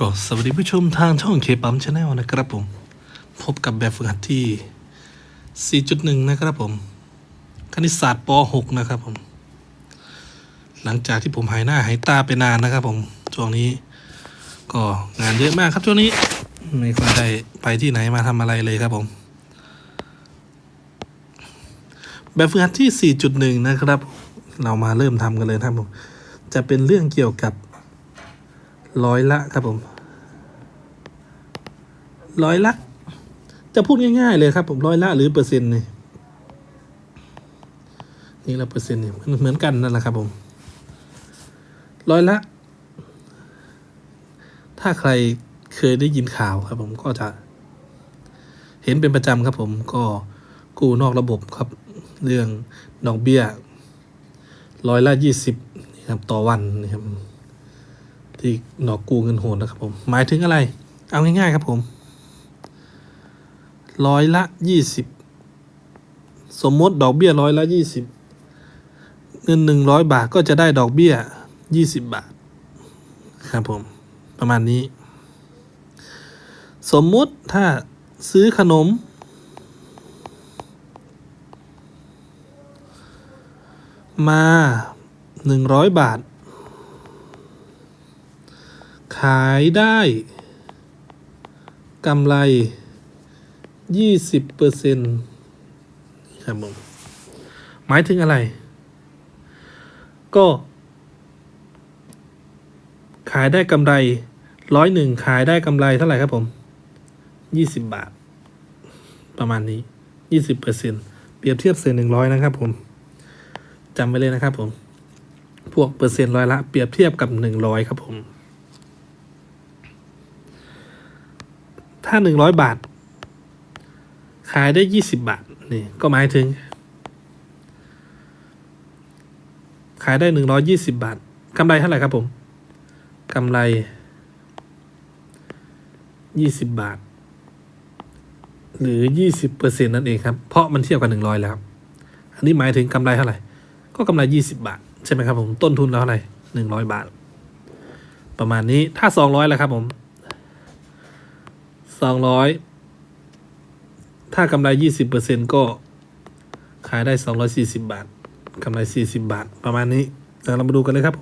ก็สวัสดีผู้ชมทางช่องเคปั๊มชาแนลนะครับผมพบกับแบบฝึกหัดที่ 4.1 นะครับผม คณิตศาสตร์ป .6 นะครับผม หลังจากที่ผมหายหน้าหายตาไปนานนะครับผมช่วงนี้ ก็งานเยอะมากครับช่วงนี้ ไม่ค่อยได้ไปที่ไหนมาทำอะไรเลยครับผม แบบฝึกหัดที่ 4.1 นะครับ เรามาเริ่มทำกันเลยครับผม จะเป็นเรื่องเกี่ยวกับ ร้อยละครับผมร้อยละ จะพูดง่าย ๆ เลยครับ ผมร้อยละหรือเปอร์เซ็นต์นี่นี่ละเปอร์เซ็นต์เนี่มันเหมือนกันนั่นแหละครับผมร้อยละ ถ้าใครเคยได้ยินข่าวครับ ผมก็จะเห็นเป็นประจำครับผมก็กู้นอกระบบครับ เรื่องดอกเบี้ยร้อยละยี่สิบครับต่อวันนี่ครับ ที่ดอกกู้เงินโหดนะครับผม หมายถึงอะไร เอาง่ายๆครับผม ร้อยละยี่สิบ สมมติดอกเบี้ยร้อยละยี่สิบ เงินหนึ่งร้อยบาทก็จะได้ดอกเบี้ยยี่สิบบาท ครับผม ประมาณนี้ สมมุติถ้าซื้อขนม มาหนึ่งร้อยบาท ขายได้กำไรยี่สิบเปอร์เซ็นต์ครับผมหมายถึงอะไร ก็ ขายได้กำไรร้อยหนึ่งขายได้กำไรเท่าไหร่ครับผมยี่สิบบาท ประมาณนี้ยี่สิบเปอร์เซ็นเปรียบเทียบเศษหนึ่งร้อยนะครับผมจำไว้เลยนะครับผม พวกเปอร์เซ็นต์ร้อยละ เปรียบเทียบกับหนึ่งร้อยครับผม ถ้าหนึ่งร้อยบาท ขายได้ยี่สิบบาทนี่ก็หมายถึง ขายได้หนึ่งร้อยี่สิบาทกำไรเท่าไหร่ครับผมกำไรยี่สิบบาท หรือยี่สิบเปอร์เซ็นต์นั่นเองครับ เพราะมันเทียบกับหนึ่งร้อยแล้ว อันนี้หมายถึงกำไรเท่าไหร่ ก็กำไรยี่สิบาท ใช่ไหมครับผมต้นทุนแล้วเท่าไหร่หนึ่งร้อยบาท ประมาณนี้ถ้าสองร้อยแล้วครับผม สองร้อยถ้ากำไรยี่สิบเปอร์เซ็นก็ขายได้สองร้อยสี่สิบาทกำไรสี่สิบาท ประมาณนี้เดี๋ยวเรามาดูกันเลยครับ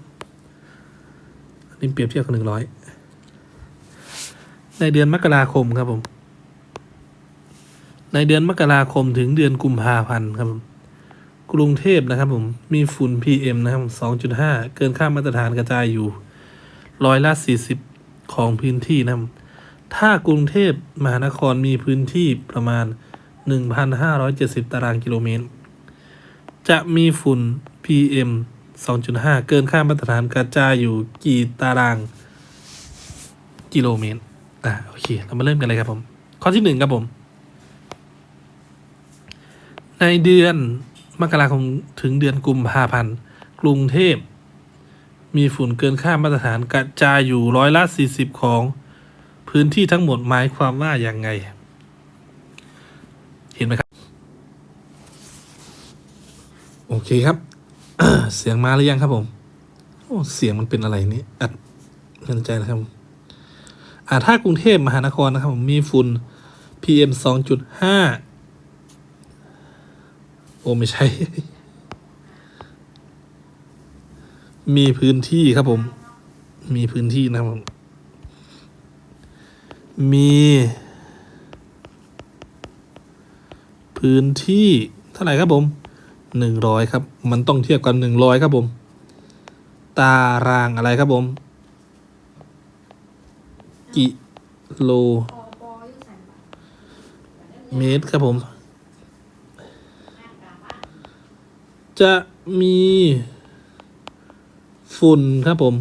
อันนี้เปรียบเทียบกับหนึ่งร้อยในเดือนมกราคมครับผม ในเดือนมกราคมถึงเดือนกุมภาพันธ์ครับผมกรุงเทพนะครับผม มีฝุ่น PM นะครับ 2.5 เกินค่ามาตรฐานกระจายอยู่ร้อยละ 40 ของพื้นที่นะครับ ถ้ากรุงเทพมหานครมีพื้นที่ประมาณ 1,570 ตารางกิโลเมตร จะมีฝุ่น PM 2.5 เกินค่ามาตรฐานกระจายอยู่กี่ตารางกิโลเมตร อ่าโอเค เรามาเริ่มกันเลยครับผม ข้อที่หนึ่งครับผม ในเดือนมกราคมถึงเดือนกุมภาพันธ์ กรุงเทพ มีฝุ่นเกินค่ามาตรฐานกระจายอยู่ร้อยละ 40 ของ พื้นที่ทั้งหมดหมายความว่าอย่างไง เห็นไหมครับ โอเคครับ เสียงมาหรือยังครับผม โอ้เสียงมันเป็นอะไรนี่อัดเงินใจนะครับอ่าถ้ากรุงเทพมหานครนะครับผมมีฝุ่น PM สองจุดห้าโอ้ไม่ใช่ มีพื้นที่ครับผม มีพื้นที่นะครับผ มี พื้นที่เท่าไหร่ครับผมหนึ่งร้อยครับ มันต้องเทียบกันหนึ่งร้อยครับผม ตารางอะไรครับผม กิโล เมตรครับผม จะมีฝุ่นครับผม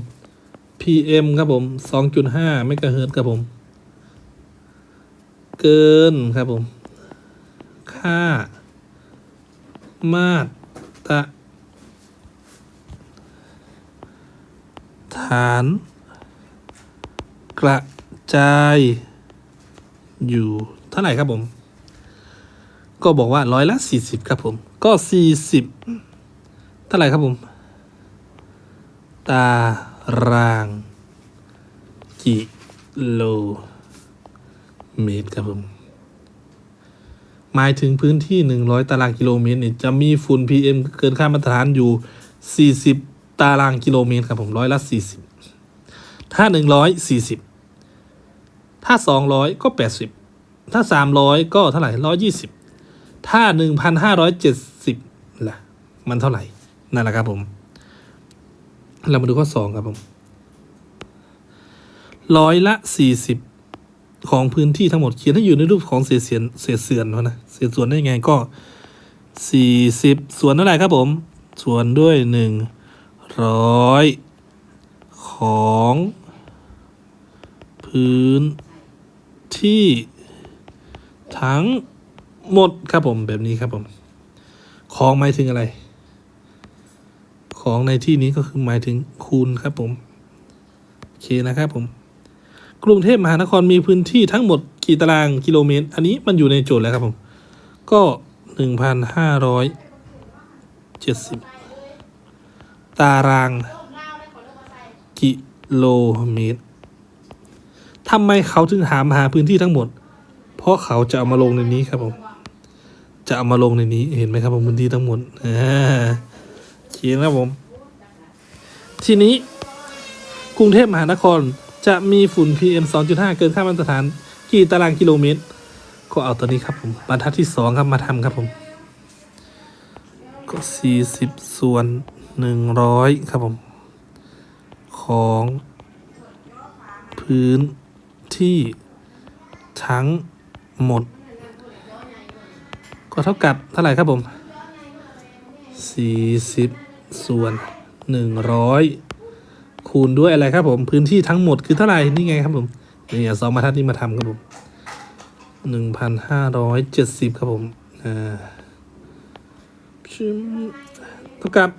PM ครับผม 2.5 เมกะเฮิรตซ์ครับผม เกินครับผม ค่า มาตรฐาน กระจาย อยู่เท่าไหร่ครับผม ก็บอกว่าร้อยละสี่สิบครับผม ก็สี่สิบเท่าไหร่ครับผม ตาราง กิโล เมตรครับผมหมายถึงพื้นที่ 100 ตารางกิโลเมตรเนี่ยจะมีฝุ่น PM เกินค่ามาตรฐานอยู่ 40 ตารางกิโลเมตรครับผมร้อยละ 40 ถ้า 140 ถ้า 200 ก็ 80 ถ้า 300 ก็เท่าไหร่ 120 ถ้า 1,570ล่ะ มันเท่าไหร่ นั่นแหละครับผม เรามาดูข้อ 2 ครับผมร้อยละ 40 ของพื้นที่ทั้งหมดเขียนให้อยู่ในรูปของเศษเสียนเศษเสือนนะเศษส่วนได้ไงก็40ส่วนเท่าไหร่ครับผม ส่วนด้วย100ของ พื้นที่ทั้งหมดครับผมแบบนี้ครับผม ของหมายถึงอะไร ของในที่นี้ก็คือหมายถึงคูณครับผม โอเคนะครับผม กรุงเทพมหานครมีพื้นที่ทั้งหมดกี่ตารางกิโลเมตร อันนี้มันอยู่ในโจทย์แล้วครับผม ก็หนึ่งพันห้าร้อยเจ็ดสิบตารางกิโลเมตรทำไมเขาถึงถามหาพื้นที่ทั้งหมด เพราะเขาจะเอามาลงในนี้ครับผม จะเอามาลงในนี้เห็นไหมครับผมพื้นที่ทั้งหมดอ่าเขียนครับผม ทีนี้กรุงเทพมหานคร จะมีฝุ่น PM 2.5 เกินค่ามาตรฐานกี่ตารางกิโลเมตร ก็เอาตัวนี้ครับผมบรรทัดที่สองครับมาทำครับผมก็ 40 ส่วน 100 ครับผม ของพื้นที่ทั้งหมด ก็เท่ากับเท่าไหร่ครับผม 40 ส่วน 100 คูณด้วยอะไรครับผมพื้นที่ทั้งหมดคือเท่าไหร่นี่ไงครับผมนี่สองบรรทัดนี้มาทำครับผมหนึ่งพันห้าร้อยเจ็ดสิบครับผมอ่าชิมเท่ากับ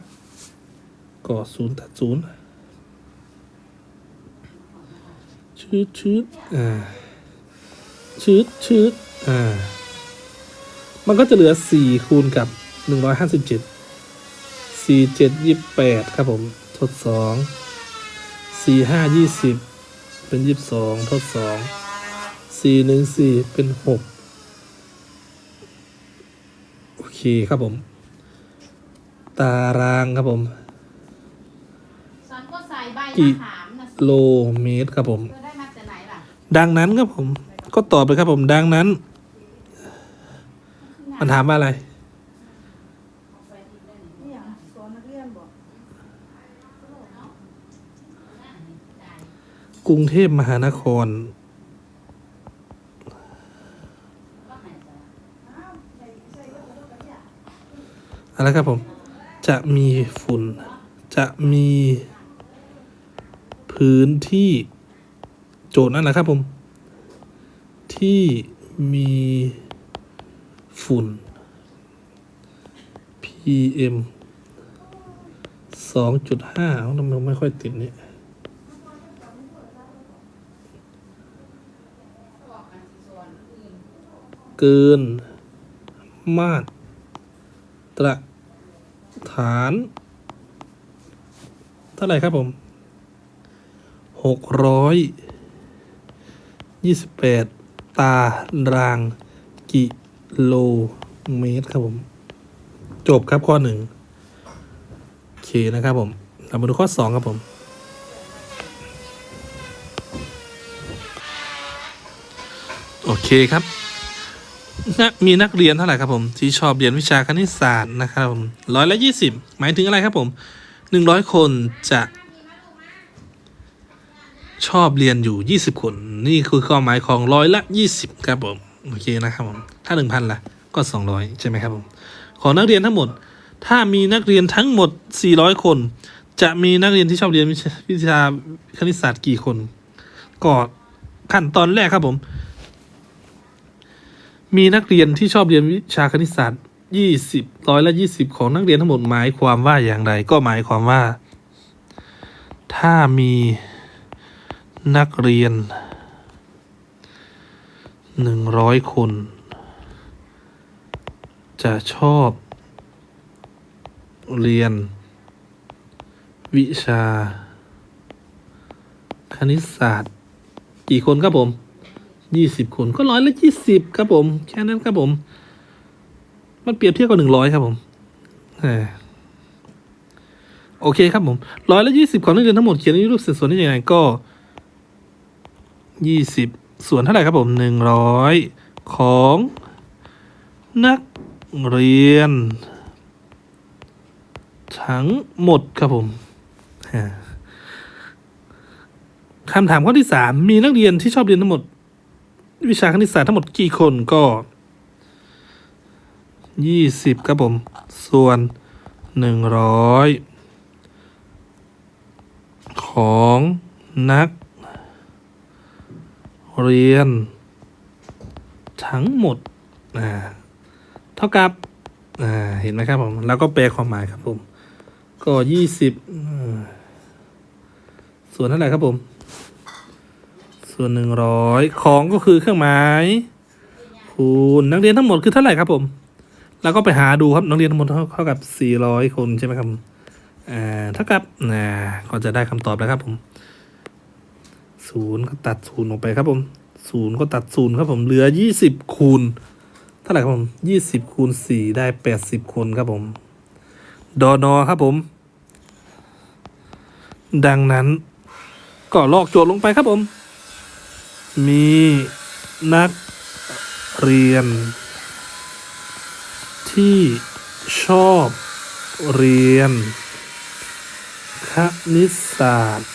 ก็ศูนย์ตัดศูนย์ชืดชืดอ่าชืดชืดอ่ามันก็จะเหลือสี่คูณกับหนึ่งร้อยห้าสิบเจ็ดสี่เจ็ดยี่แปดครับผมทดสอง สี่ห้ายี่สิบเป็นยี่สิบสองทดสองสี่หนึ่งสี่เป็นหกโอเคครับผม ตารางครับผมฉันก็ใส่ใบกี่มะขามนะโลเมตรครับผม เธอได้มาจากไหนล่ะดังนั้นครับผม ก็ตอบเลยครับผม ดังนั้น มันถามว่าอะไร นี่อย่างสอนนักเรียนบอก กรุงเทพมหานคร อะไรครับผม จะมีฝุ่น จะมีพื้นที่โจทย์นั่นแหละครับผม ที่มีฝุ่น PM สองจุดห้าทำไมไม่ค่อยติดเนี่ย กิน มาตรฐาน เท่าไหร่ครับผมหกร้อยยี่สิบแปดตารางกิโลเมตรครับผม จบครับข้อหนึ่งโอเคนะครับผมเรามาดูข้อสองครับผมโอเคครับ นะมีนักเรียนเท่าไหร่ครับผม ที่ชอบเรียนวิชาคณิตศาสตร์นะครับผมร้อยละยี่สิบหมายถึงอะไรครับผมหนึ่งร้อยคนจะชอบเรียนอยู่ยี่สิบคน นี่คือความหมายของร้อยละยี่สิบครับผมโอเคนะครับผมถ้าหนึ่งพันละก็สองร้อยใช่ไหมครับผมของนักเรียนทั้งหมด ถ้ามีนักเรียนทั้งหมดสี่ร้อยคน จะมีนักเรียนที่ชอบเรียนวิชาวิชาคณิตศาสตร์กี่คน ก็ขั้นตอนแรกครับผม มีนักเรียนที่ชอบเรียนวิชาคณิตศาสตร์ยี่สิบร้อยละยี่สิบของนักเรียนทั้งหมดหมายความว่าอย่างไร ก็หมายความว่า ถ้ามีนักเรียนหนึ่งร้อยคน จะชอบเรียน วิชา คณิตศาสตร์ กี่คนครับผม ยี่สิบคนก็ร้อยละยี่สิบครับผม แค่นั้นครับผม มันเปรียบเทียบกับหนึ่งร้อยครับผมโอเคครับผมร้อยละยี่สิบของนักเรียนทั้งหมดเขียนในรูปเศษส่วนได้ยังไงก็ยี่สิบส่วนเท่าไหร่ครับผมหนึ่งร้อยของนักเรียน ทั้งหมดครับผมคำถามข้อที่สามมีนักเรียนที่ชอบเรียนทั้งหมด วิชาคณิตศาสตร์ทั้งหมดกี่คนก็ยี่สิบครับผม ส่วนหนึ่งร้อยของนัก เรียน ทั้งหมดอ่าเท่ากับอ่าเห็นไหมครับผม แล้วก็แปลความหมายครับผม ก็ยี่สิบส่วนเท่าไหร่ครับผม ส่วนหนึ่งร้อยของก็คือเครื่องหมายคูณนักเรียนทั้งหมดคือเท่าไหร่ครับผม แล้วก็ไปหาดูครับนักเรียนทั้งหมดเท่ากับสี่ร้อยคนใช่ไหมครับอ่าเท่ากับอ่าก็จะได้คำตอบแล้วครับผมศูนย์ก็ตัดศูนย์ออกไปครับผมศูนย์ก็ตัดศูนย์ครับผมเหลือยี่สิบคูณเท่าไหร่ครับผมยี่สิบคูณสี่ได้แปดสิบคนครับผมดอนอครับผม ดังนั้นก็ลอกโจทย์ลงไปครับผม มีนักเรียน ที่ชอบเรียน คณิตศาสตร์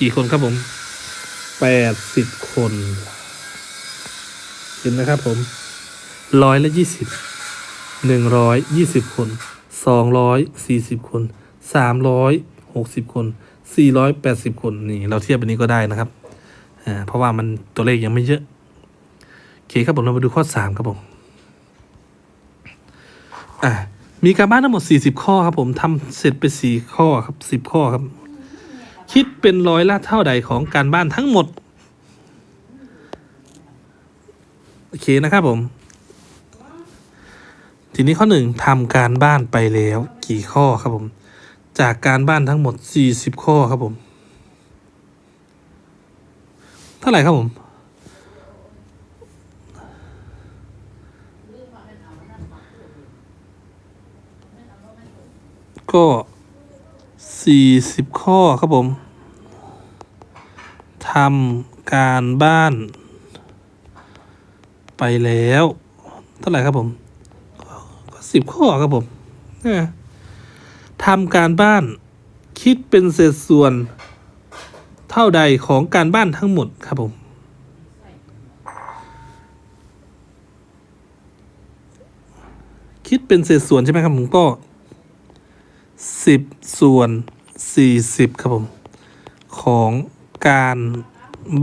กี่คนครับผมแปดสิบคน เห็นไหมครับผมร้อยละยี่สิบหนึ่งร้อยยี่สิบคนสองร้อยสี่สิบคนสามร้อยหกสิบคน สี่ร้อยแปดสิบคนนี่เราเทียบแบบนี้ก็ได้นะครับอ่าเพราะว่ามันตัวเลขยังไม่เยอะโอเคครับผมเรามาดูข้อสามครับผมอ่ามีการบ้านทั้งหมดสี่สิบข้อครับผมทำเสร็จไปสี่ข้อครับสิบข้อครับ คิดเป็นร้อยละเท่าใดของการบ้านทั้งหมดโอเคนะครับผม ทีนี้ข้อหนึ่งทำการบ้านไปแล้วกี่ข้อครับผม จากการบ้านทั้งหมดสี่สิบข้อครับผม เท่าไหร่ครับผม ก็สี่สิบข้อครับผมทำการบ้าน ไปแล้ว เท่าไหร่ครับผม ก็สิบข้อครับผมเออ ทำการบ้าน คิดเป็นเศษส่วน เท่าใดของการบ้านทั้งหมดครับผม คิดเป็นเศษส่วนใช่ไหมครับผมก็สิบส่วนสี่สิบครับผม ของการ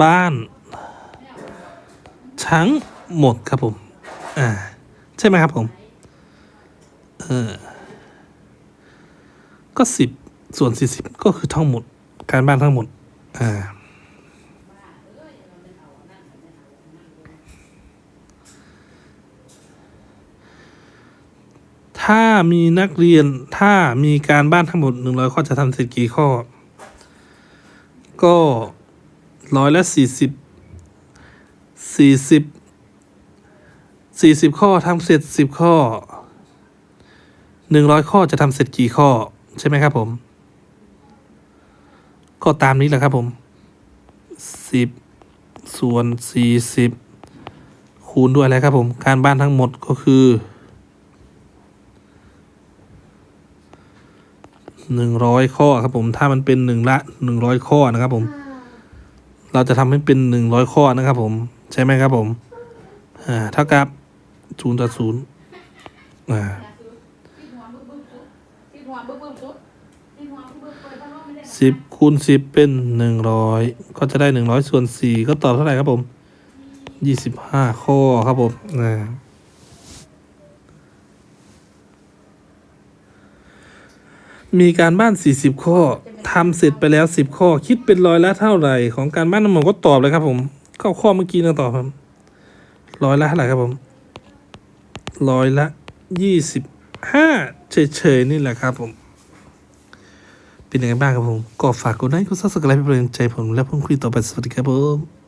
บ้านทั้งหมดครับผม อ่า ใช่ไหมครับผม เออ ก็สิบส่วนสี่สิบก็คือทั้งหมด การบ้านทั้งหมด อ่า ถ้ามีนักเรียนถ้ามีการบ้านทั้งหมดหนึ่งร้อยข้อจะทำเสร็จกี่ข้อ ก็ร้อยละสี่สิบสี่สิบสี่สิบข้อทำเสร็จสิบข้อหนึ่งร้อยข้อจะทำเสร็จกี่ข้อ ใช่ไหมครับผม ก็ตามนี้แหละครับผมสิบส่วนสี่สิบคูณด้วยอะไรครับผมการบ้านทั้งหมดก็คือหนึ่งร้อยข้อครับผมถ้ามันเป็นหนึ่งละหนึ่งร้อยข้อนะครับผม เราจะทำให้เป็นหนึ่งร้อยข้อนะครับผม ใช่ไหมครับผมอ่าเท่ากับศูนย์ต่อศูนย์อ่า ที่หัวบึ้มบึ้มซุดที่หัวบึ้มบึ้มซุดที่หัวบึ้มบึ้มเปิดพัดลมไม่ได้ สิบคูณสิบเป็นหนึ่งร้อยก็จะได้หนึ่งร้อยส่วนสี่ก็ตอบเท่าไหร่ครับผมยี่สิบห้าข้อครับผมอ่ามีการบ้านสี่สิบข้อทำเสร็จไปแล้วสิบข้อ คิดเป็นร้อยละเท่าไหร่ของการบ้านทั้งหมดก็ตอบเลยครับ ผมก็ข้อเมื่อกี้นะตอบครับร้อยละเท่าไหร่ครับผมร้อยละยี่สิบห้าเฉยๆนี่แหละครับผม เป็นยังไงบ้างครับผม ก็ฝากกดไลค์กดซับสไครป์เป็นกำลังใจผม และพูดคุยต่อไปสวัสดีครับผม